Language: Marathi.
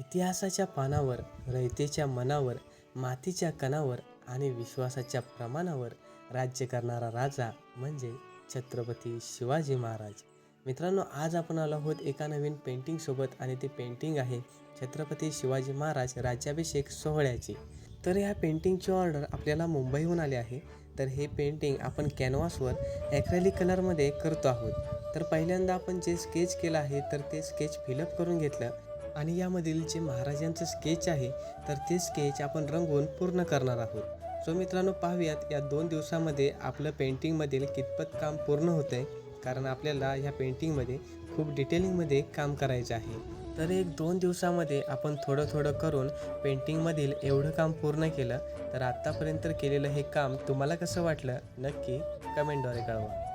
इतिहासाच्या पानावर रयतेच्या मनावर मातीच्या कणावर आणि विश्वासाच्या प्रमाणावर राज्य करणारा राजा म्हणजे छत्रपती शिवाजी महाराज. मित्रांनो आज आपण आलो आहोत एका नवीन पेंटिंगसोबत आणि ती पेंटिंग आहे छत्रपती शिवाजी महाराज राज्याभिषेक सोहळ्याची. तर ह्या पेंटिंगची ऑर्डर आपल्याला मुंबईहून आली आहे. तर हे पेंटिंग आपण कॅनव्हासवर ॲक्रेलिक कलरमध्ये करतो आहोत. तर पहिल्यांदा आपण जे स्केच केलं आहे तर ते स्केच फिलअप करून घेतलं. आणि यामधील जे महाराजांचं स्केच आहे तर ते स्केच आपण रंगवून पूर्ण करणार आहोत. सो मित्रांनो पाहूयात या दोन दिवसामध्ये आपलं पेंटिंगमधील कितपत काम पूर्ण होतं आहे कारण आपल्याला ह्या पेंटिंगमध्ये खूप डिटेलिंगमध्ये काम करायचं आहे. तर एक दोन दिवसामध्ये आपण थोडं थोडं करून पेंटिंगमधील एवढं काम पूर्ण केलं तर आत्तापर्यंत केलेलं हे काम तुम्हाला कसं वाटलं नक्की कमेंटद्वारे कळवा.